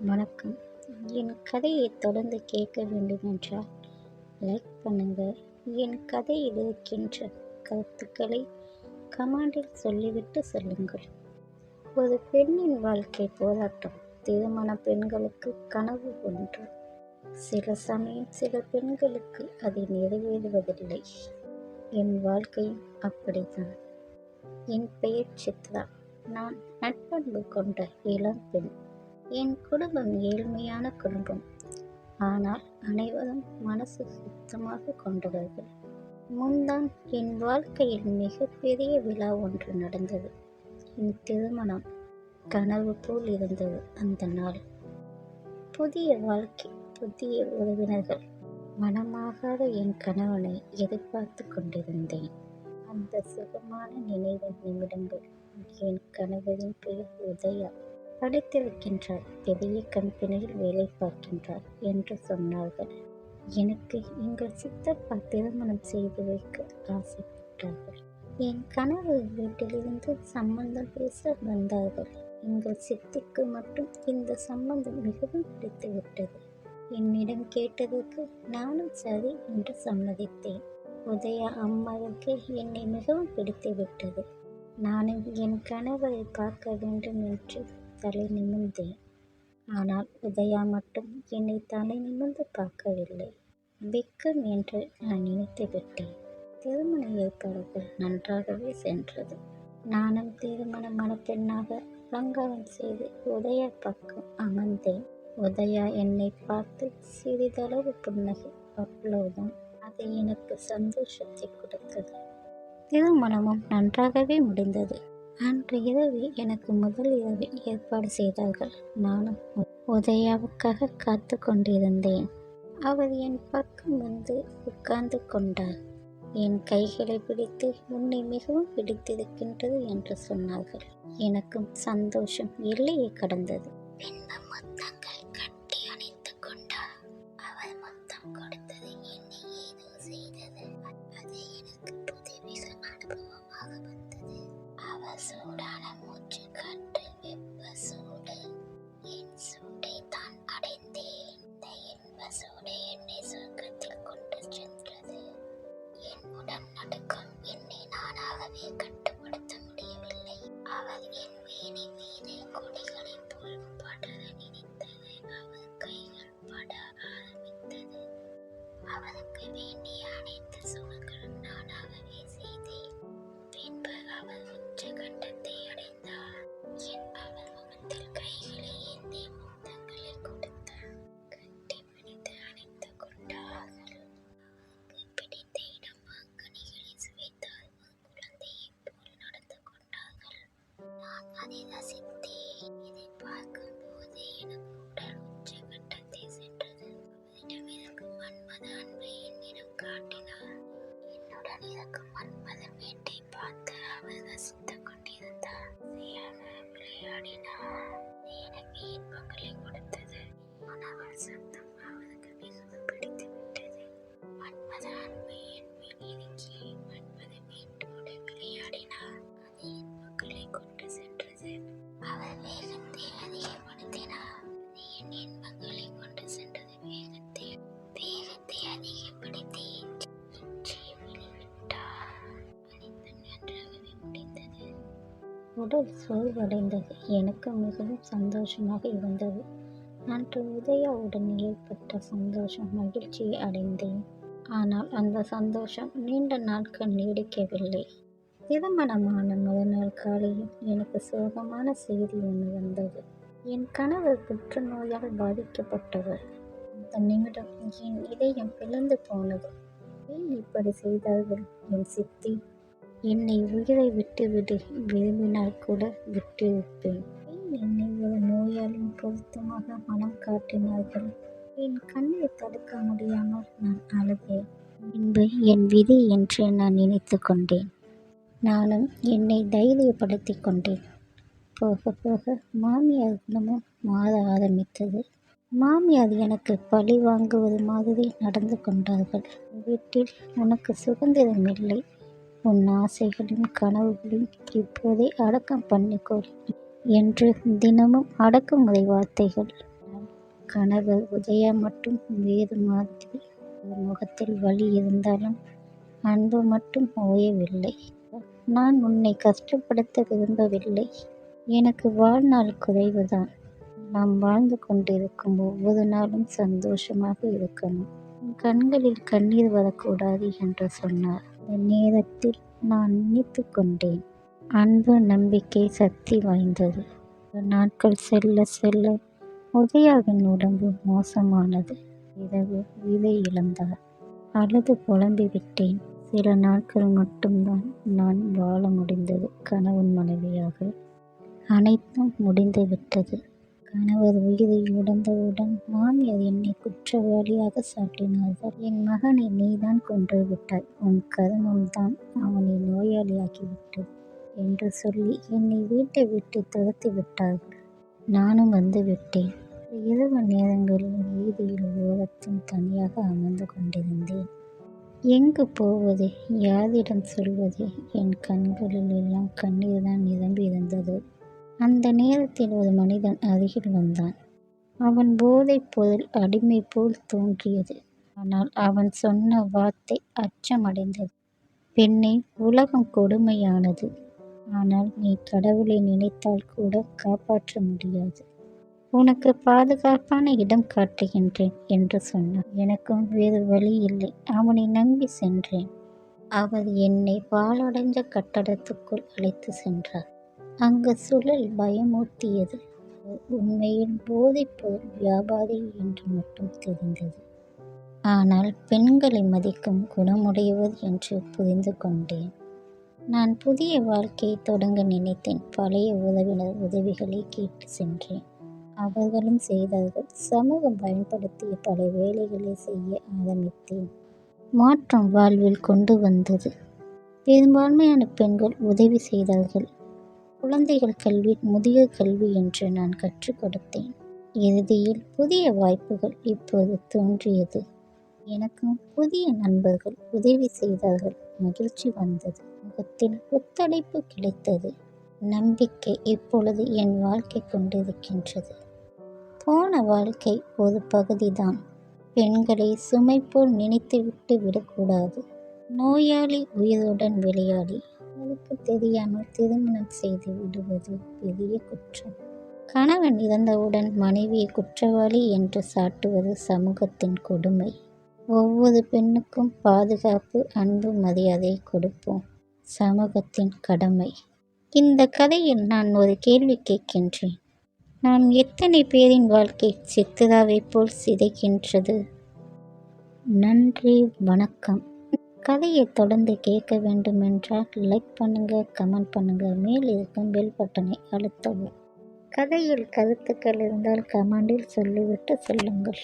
வணக்கம். என் கதையை தொடர்ந்து கேட்க வேண்டுமென்றால் லைக் பண்ணுங்கள் என் கதை இருக்கின்ற கருத்துக்களை கமாண்டில் சொல்லிவிட்டு செல்லுங்கள். ஒரு பெண்ணின் வாழ்க்கை போராட்டம் திருமண பெண்களுக்கு கனவு ஒன்று. சில சமயம் சில பெண்களுக்கு அதை நிறைவேறுவதில்லை. என் வாழ்க்கையும் அப்படித்தான். என் பெயர் சித்ரா. நான் நட்பண்பு கொண்ட இளம் பெண். என் குடும்பம் ஏழ்மையான குடும்பம். ஆனால் அனைவரும் மனசு சுத்தமாக கொண்டவர்கள் முன்தான் என் வாழ்க்கையில் மிகப்பெரிய விழா ஒன்று நடந்தது. என் திருமணம் கனவு போல் இருந்தது அந்த நாள். புதிய வாழ்க்கை புதிய உறவினர்கள் மனமாகாத என் கணவனை எதிர்பார்த்து கொண்டிருந்தேன். அந்த சுகமான நினைவு நிமிடங்கள் என் கணவரின் பெயர் உதயா. படித்திருக்கின்றார் பெரிய கம்பெனியில் வேலை பார்க்கின்றார் என்று சொன்னார்கள். எனக்கு எங்கள் சித்தப்பா திருமணம் செய்து வைக்க ஆசைப்பட்டார்கள். என் கணவர் வீட்டிலிருந்து சம்பந்தம் பேச வந்தார்கள். எங்கள் சித்திக்கு மட்டும் இந்த சம்பந்தம் மிகவும் பிடித்துவிட்டது. என்னிடம் கேட்டதற்கு நானும் சரி என்று சம்மதித்தேன். உதயா அம்மாவுக்கு என்னை மிகவும் பிடித்துவிட்டது. நானும் என் கணவரை பார்க்க வேண்டும் என்று தலை நிமிர்ந்தேன் ஆனால் உதயா மட்டும் என்னை தலை நிமிர்ந்து பார்க்கவில்லை. வெக்கம் என்று நான் நினைத்து விட்டேன் திருமண ஏற்பாடுகள் நன்றாகவே சென்றது. நானும் திருமண மணப்பெண்ணாக அலங்காரம் செய்து உதயா பக்கம் அமர்ந்தேன். உதயா என்னை பார்த்து சிறிதளவு புன்னகை. அவ்வளவுதான். அது எனக்கு சந்தோஷத்தை கொடுத்தது. திருமணமும் நன்றாகவே முடிந்தது. அன்று இரவு எனக்கு முதல் இரவு ஏற்பாடு செய்தார்கள். நானும் உதயாவுக்காக காத்து கொண்டிருந்தேன். அவர் என் பக்கம் வந்து உட்கார்ந்து கொண்டார். என் கைகளை பிடித்து உன்னை மிகவும் பிடித்திருக்கின்றது என்று சொன்னார்கள். எனக்கும் சந்தோஷம் எல்லையை கடந்தது. பின்பு முத்தங்கள். நானாகவே கட்டுப்படுத்த முடியவில்லை. அவர் என் மேனி மீது கொடிகளைப் போல் படர நினைத்தது. அவர் கைகள் பட ஆரம்பித்தது. அவருக்கு வேண்டும் அவளுக்கு மன்மதன் மன்மத பார்த்து அவள் ரசித்துக் கொண்டிருந்தார் ஆசையாக எனக்கு இன்பங்களை கொடுத்தது ஆனால் சத்தம் அவளுக்கு மிகவும் பிடித்து விட்டது மன்மதான் உடல் சோர்வடைந்தது. எனக்கு மிகவும் சந்தோஷமாக இருந்தது. அன்று உதயாவுடன் ஏற்பட்ட சந்தோஷம் மகிழ்ச்சியை அடைந்தேன். ஆனால் அந்த சந்தோஷம் நீண்ட நாட்கள் நீடிக்கவில்லை. திருமணமான முதல் நாள் காலையில் எனக்கு சோகமான செய்தி ஒன்று வந்தது. என் கணவர் புற்றுநோயால் பாதிக்கப்பட்டவர். அந்த நிமிடம் என் இதயம் பிளந்து போனது. ஏன் இப்படி செய்தார்கள்? என் சித்தி என்னை உயிரை விட்டுவிடு விரும்பினால் கூட விட்டு விட்டேன். என்னை ஒரு நோயாளியின் பொருத்தமாக மனம் காட்டினார்கள். என் கண்ணை தடுக்க முடியாமல் நான் அழுதேன். பின்பு என் விதி என்று நான் நினைத்து கொண்டேன். நானும் என்னை தைரியப்படுத்தி கொண்டேன். போக போக மாமியார் குணமும் மாற ஆரம்பித்தது. மாமியார் எனக்கு பழி வாங்குவது மாதிரி நடந்து கொண்டார்கள். வீட்டில் உனக்கு சுதந்திரம் இல்லை. உன் ஆசைகளும் கனவுகளையும் இப்போதே அடக்கம் பண்ணிக்கொள் என்று தினமும் அடக்குமுறை வார்த்தைகள். கணவர் உதயா மட்டும் வேறு மாதிரி முகத்தில் வலி இருந்தாலும் அன்பு மட்டும் ஓயவில்லை. நான் உன்னை கஷ்டப்படுத்த விரும்பவில்லை. எனக்கு வாழ்நாள் குறைவுதான். நாம் வாழ்ந்து கொண்டிருக்கும் ஒவ்வொரு நாளும் சந்தோஷமாக இருக்கணும். உன் கண்களில் கண்ணீர் வரக்கூடாது என்று சொன்னார். அந்த நேரத்தில் நான் நினைத்து கொண்டேன் அன்பு நம்பிக்கை சக்தி வாய்ந்தது. நாட்கள் செல்ல செல்ல உதயாவின் உடம்பு மோசமானது. இரவு விதை இழந்தார். அழுது புலம்பி விட்டேன். சில நாட்கள் மட்டும்தான் நான் வாழ முடிந்தது கணவன் மனைவியாக. அனைத்தும் முடிந்து விட்டது. கணவர் உயிரை இழந்தவுடன் மாமியார் என்னை குற்றவாளியாக சாட்டினார்கள்? என் மகனை நீதான் கொன்று விட்டாய் உன் கருமம்தான் அவனை நோயாளியாகிவிட்டது என்று சொல்லி என்னை வீட்டை விட்டு துரத்தி விட்டார்கள் நானும் வந்து விட்டேன். இரவு நேரங்களில் வீதியில் ஓரத்தில் தனியாக அமர்ந்து கொண்டிருந்தேன். எங்கு போவது? யாரிடம் சொல்வது? என் கண்களில் எல்லாம் கண்ணீர் தான் நிரம்பி இருந்தது அந்த நேரத்தில் ஒரு மனிதன் அருகில் வந்தான். அவன் போதைப் பொருள் அடிமை போல் தோன்றியது. ஆனால் அவன் சொன்ன வார்த்தை அச்சமடைந்தது. பெண்ணே உலகம் கொடுமையானது. ஆனால் நீ கடவுளை நினைத்தால் கூட காப்பாற்ற முடியாது. உனக்கு பாதுகாப்பான இடம் காட்டுகின்றேன் என்று சொன்னான். எனக்கும் வேறு வழி இல்லை. அவனை நம்பி சென்றேன். அவர் என்னை பாழடைஞ்ச கட்டடத்துக்குள் அழைத்து சென்றார். அங்கு சுழல் பயமூட்டியது உண்மையில் போதைப்பொருள் வியாபாரி என்று மட்டும் தெரிந்தது. ஆனால் பெண்களை மதிக்கும் குணமுடையவர் என்று புரிந்து கொண்டேன். நான் புதிய வாழ்க்கையை தொடங்க நினைத்தேன். பழைய உறவினர் உதவிகளை கேட்டு சென்றேன். அவர்களும் செய்தார்கள். சமூகம் பயன்படுத்திய பல வேலைகளை செய்ய ஆரம்பித்தேன். மாற்றம் வாழ்வில் கொண்டு வந்தது. பெரும்பான்மையான பெண்கள் உதவி செய்தார்கள். குழந்தைகள் கல்வி முதியோர் கல்வி என்று நான் கற்றுக் கொடுத்தேன். இறுதியில் புதிய வாய்ப்புகள் இப்போது தோன்றியது. எனக்கும் புதிய நண்பர்கள் உதவி செய்தார்கள். மகிழ்ச்சி வந்தது. முகத்தில் ஒத்துழைப்பு கிடைத்தது. நம்பிக்கை இப்பொழுது என் வாழ்க்கை கொண்டிருக்கின்றது. போன வாழ்க்கை ஒரு பகுதிதான். பெண்களை சுமை போல் நினைத்துவிட்டு விடக்கூடாது. நோயாளி உயிருடன் விளையாடி அதுக்கு தெரியாமல் திருமணம் செய்து விடுவது பெரிய குற்றம். கணவன் இறந்தவுடன் மனைவியை குற்றவாளி என்று சாட்டுவது சமூகத்தின் கொடுமை. ஒவ்வொரு பெண்ணுக்கும் பாதுகாப்பு அன்பு மரியாதை கொடுப்போம். சமூகத்தின் கடமை. இந்த கதையில் நான் ஒரு கேள்வி கேட்கின்றேன். நாம் எத்தனை பேரின் வாழ்க்கை சித்திராவைப் போல் சிதைக்கின்றது நன்றி வணக்கம். கதையை தொடர்ந்து கேட்க வேண்டுமென்றால் லைக் பண்ணுங்கள் கமெண்ட் பண்ணுங்கள் மேல் இருக்கும் பெல் பட்டனை அழுத்தவும். கதையில் கருத்துக்கள் இருந்தால் கமெண்டில் சொல்லிவிட்டு சொல்லுங்கள்.